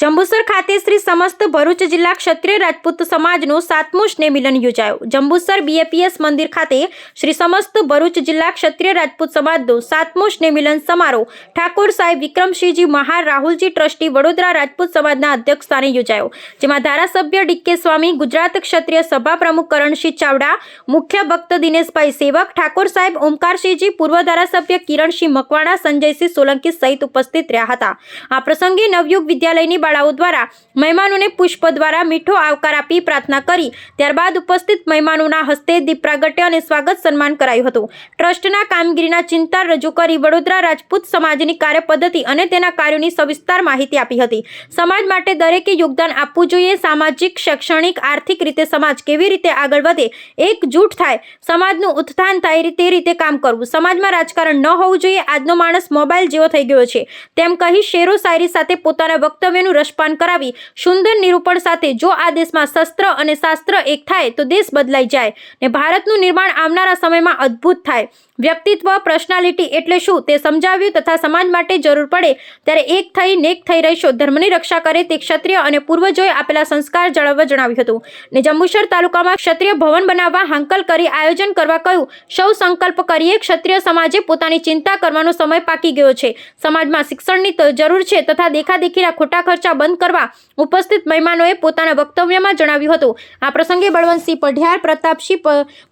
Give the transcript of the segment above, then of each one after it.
જંબુસર ખાતે શ્રી સમસ્ત ભરૂચ જિલ્લા ક્ષત્રિય રાજપૂત સમાજનું સાતમું સ્નેહ મિલન યોજાયું. જંબુસર બીએપીએસ મંદિર ખાતે શ્રી સમસ્ત ભરૂચ જિલ્લા ક્ષત્રિય રાજપૂત સમાજનો સાતમું સ્નેહ મિલન સમારોહ ઠાકોર સાહેબ વિક્રમસિંહજી મહાર રાહુલજી ટ્રસ્ટી વડોદરા રાજપૂત સમાજના અધ્યક્ષ સ્થાને યોજાયો. જેમાં ધારાસભ્ય ડીકે સ્વામી, ગુજરાત ક્ષત્રિય સભા પ્રમુખ કરણસિંહ ચાવડા, મુખ્ય ભક્ત દિનેશભાઈ સેવક, ઠાકોર સાહેબ ઓમકારસિંહજી, પૂર્વ ધારાસભ્ય કિરણસિંહ મકવાણા, સંજયસિંહ સોલંકી સહિત ઉપસ્થિત રહ્યા હતા. આ પ્રસંગે નવયુગ વિદ્યાલયની બાળાઓ દ્વારા મહેમાનોને પુષ્પ દ્વારા મીઠો આવકાર આપી પ્રાર્થના કરી. ત્યારબાદ ઉપસ્થિત મહેમાનોના હસ્તે દીપ પ્રાગટ્ય અને સ્વાગત સન્માન કરાયું હતું. ટ્રસ્ટના કામગીરીના ચિંતા રજૂ કરી વડોદરા રાજપૂત સમાજની કાર્યપદ્ધતિ અને તેના કાર્યોની સવિસ્તાર માહિતી આપી હતી. સમાજ માટે દરેકે યોગદાન આપવું જોઈએ. સામાજિક, શૈક્ષણિક, આર્થિક રીતે સમાજ કેવી રીતે આગળ વધે, એકજૂટ થાય, સમાજનું ઉત્થાન થાય તે રીતે કામ કરવું. સમાજમાં રાજકારણ ન હોવું જોઈએ. આજનો માણસ મોબાઈલ જેવો થઈ ગયો છે. તેમ કહી શેરો શાયરી સાથે પોતાના વક્તવ્યનું રસપાન કરાવી સુંદર નિરૂપણ સાથે જો આ દેશમાં શસ્ત્ર અને શાસ્ત્ર એક થાય તો દેશ બદલાઈ જાય ને ભારતનું નિર્માણ આવનારા સમયમાં અદ્ભુત થાય. વ્યક્તિત્વ, પર્સનાલિટી એટલે શું તે સમજાવ્યું તથા સમાજ માટે જરૂર પડે ત્યારે એક થઈ નેક થઈ રહેશો. ધર્મની રક્ષા કરે તે ક્ષત્રિય અને પૂર્વજોએ આપેલા સંસ્કાર જાળવવા જણાવ્યું હતું. ને જંબુસર તાલુકામાં ક્ષત્રિય ભવન બનાવવા હાંકલ કરી આયોજન કરવા કહ્યું. સૌ સંકલ્પ કરીએ ક્ષત્રિય સમાજે પોતાની ચિંતા કરવાનો સમય પાકી ગયો છે. સમાજમાં શિક્ષણની જરૂર છે તથા દેખાદેખીના ખોટા ખર્ચા બંધ કરવા ઉપસ્થિત મહેમાનોએ પોતાના વક્તવ્યમાં જણાવ્યું હતું. આ પ્રસંગે બળવંતસિંહ પઢિયાર, પ્રતાપસિંહ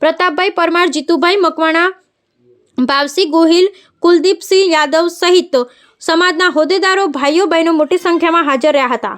પ્રતાપભાઈ પરમાર, જીતુભાઈ મકવાણા, ભાવસિંહ ગોહિલ, કુલદીપસિંહ યાદવ સહિત સમાજના હોદ્દેદારો, ભાઈઓ, બહેનો મોટી સંખ્યામાં હાજર રહ્યા હતા.